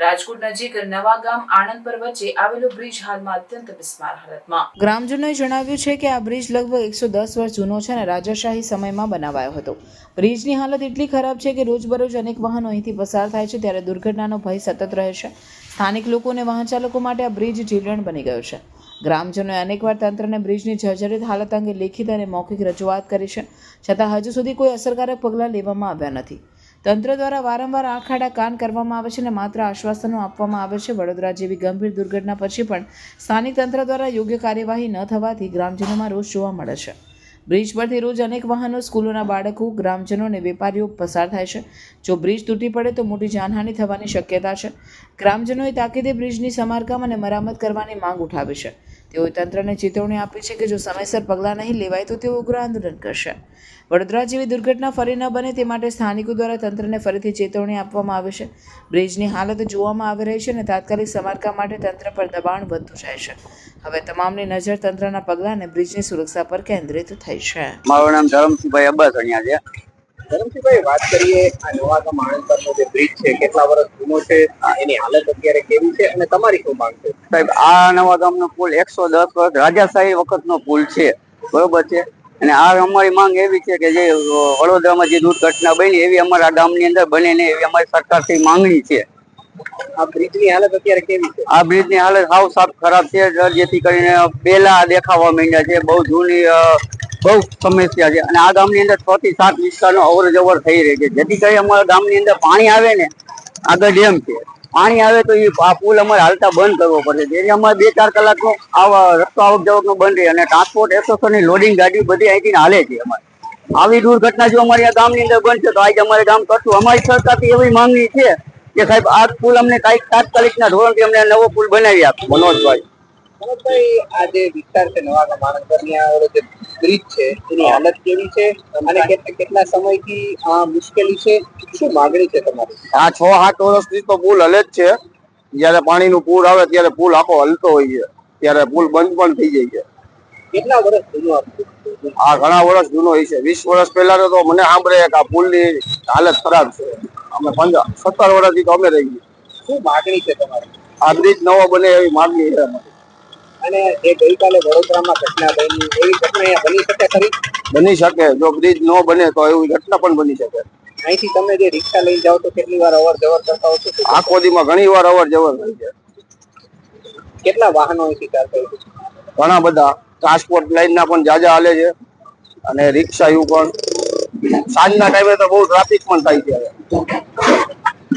રાજકોટ નજીક નવાગામ આણંદપર વચ્ચે આવેલો બ્રિજ હાલમાં અત્યંત બિસ્માર હાલતમાં. ગ્રામજનોએ જણાવ્યું છે કે આ બ્રિજ લગભગ એકસો દસ વર્ષ જૂનો છે અને રાજાશાહી સમયમાં બનાવાયો હતો. બ્રિજની હાલત એટલી ખરાબ છે કે રોજબરોજ અનેક વાહનો અહીંથી પસાર થાય છે ત્યારે દુર્ઘટનાનો ભય સતત રહે છે. સ્થાનિક લોકો અને વાહન ચાલકો માટે આ બ્રિજ જીવલેણ બની ગયો છે. ગ્રામજનોએ અનેકવાર તંત્રને બ્રિજની જર્જરિત હાલત અંગે લેખિત અને મૌખિક રજૂઆત કરી છે. છતાં હજુ સુધી કોઈ અસરકારક પગલાં લેવામાં આવ્યા નથી. તંત્ર દ્વારા વારંવાર આંખ આડા કાન કરવામાં આવે છે અને માત્ર આશ્વાસનો આપવામાં આવે છે. વડોદરા જેવી ગંભીર દુર્ઘટના પછી પણ સ્થાનિક તંત્ર દ્વારા યોગ્ય કાર્યવાહી ન થવાથી ગ્રામજનોમાં રોષ જોવા મળે છે. બ્રિજ પરથી રોજ અનેક વાહનો, સ્કૂલોના બાળકો, ગ્રામજનો અને વેપારીઓ પસાર થાય છે. જો બ્રિજ તૂટી પડે તો મોટી જાનહાનિ થવાની શક્યતા છે. ગ્રામજનોએ તાકીદે બ્રિજની સમારકામ અને મરામત કરવાની માંગ ઉઠાવી છે. તેઓએ તંત્રને ચેતવણી આપી છે કે જો સમયસર પગલાં નહીં લેવાય તો તેઓ ઉગ્ર આંદોલન કરશે. વડોદરા જેવી દુર્ઘટના ફરી ન બને તે માટે સ્થાનિકો દ્વારા તંત્રને ફરીથી ચેતવણી આપવામાં આવે છે. બ્રિજની હાલત જોવામાં આવી રહી છે અને તાત્કાલિક સમારકામ માટે તંત્ર પર દબાણ વધતું જાય છે. હવે તમામની નજર તંત્રના પગલાં અને બ્રિજની સુરક્ષા પર કેન્દ્રિત થઈ છે. મારું નામ ધરમસિંહભાઈ અબ્બાસણિયા છે. ધરમસિંહભાઈ વાત કરીએ આ નવાગામ આણંદપરનો જે બ્રિજ છે કેટલા વર્ષ જૂનો છે એની હાલત અત્યારે કેવી છે અને તમારી શું માંગ છે? સાહેબ આ નવા ગામનો પુલ એકસો દસ વર્ષ રાજાશાહી વખતનો પુલ છે બરોબર છે? અને આ અમારી માંગ એવી છે કે જે વડોદરામાં જે દુર્ઘટના બની એવી અમારા ગામની અંદર બને ને એવી અમારી સરકારથી માંગણી છે. આ બ્રિજની હાલત અત્યારે કેવી છે? આ બ્રિજની હાલત સાવ સાફ ખરાબ છે જેથી કરીને પેલા દેખાવા માંડ્યા છે બહુ જૂની બહુ સમસ્યા છે. અને આ ગામની અંદર છ થી સાત વિસ્તારનો અવર જવર થઈ રહી છે. જેથી કરી અમારા ગામની અંદર પાણી આવે ને, આગળ ડેમ છે. પાણી આવે તો એ આ પુલ અમારે હાલતા બંધ કરવો પડે જેથી અમારે બે ચાર કલાકનો આવા રસ્તો આવક જવકનો બંધ રહે અને ટ્રાન્સપોર્ટ એસોસિએશનની લોડિંગ ગાડી બધી અહીંથી હાલે છે અમારે. આવી દુર્ઘટના જો અમારી આ ગામની અંદર બનશે તો આજે અમારે ગામ કરશું. અમારી સરકારથી એવી માંગણી છે કે સાહેબ, આ પુલ અમને કાંઈક તાત્કાલિકના ધોરણથી અમને નવો પુલ બનાવી આપે. મનોજભાઈ મનોજભાઈ, આ જે વિસ્તાર છે નવા ગામ આ ઓલો જે બ્રિજ છે એની હાલત કેવી છે અને કેટલા કેટલા સમયથી આ મુશ્કેલી છે શું માગણી છે તમારી? આ છ આઠ વર્ષથી તો પુલ હલે જ છે. જયારે પાણીનું પૂર આવે ત્યારે પુલ આખો હલતો હોય છે. ત્યારે પુલ બંધ પણ થઈ જાય છે. કેટલા વર્ષ જૂનો? આ ઘણા વર્ષ જૂનો હોય છે વીસ વર્ષ પહેલા તો મને સાંભળે કે આ પુલની હાલત ખરાબ છે. અમે પંદર સત્તર વર્ષથી તો અમે રહી ગયા. શું માંગણી છે તમારી? આ બ્રિજ નવો બને એવી માગણી છે અમારી. અને જે ગઈકાલે વડોદરામાં ઘટના બની એવી ઘટના અહીંયા બની શકે ખરી? બની શકે. જો બ્રિજ ન બને તો એવી ઘટના પણ બની શકે. અહીંથી તમે જે રિક્ષા લઈ જાઓ તો કેટલી વાર અવર જવર કરતા હો છો આખો દીમાં ઘણી વાર અવર જવર થઈ છે. કેટલા વાહનો અહીંથી ચાલતા હોય છે? ઘણા બધા. ટ્રાન્સપોર્ટ લાઈનના પણ જાજા હાલે છે. અને રિક્ષા એવું પણ. સાંજના ટાઈમે તો બહુ ટ્રાફિક પણ થાય છે.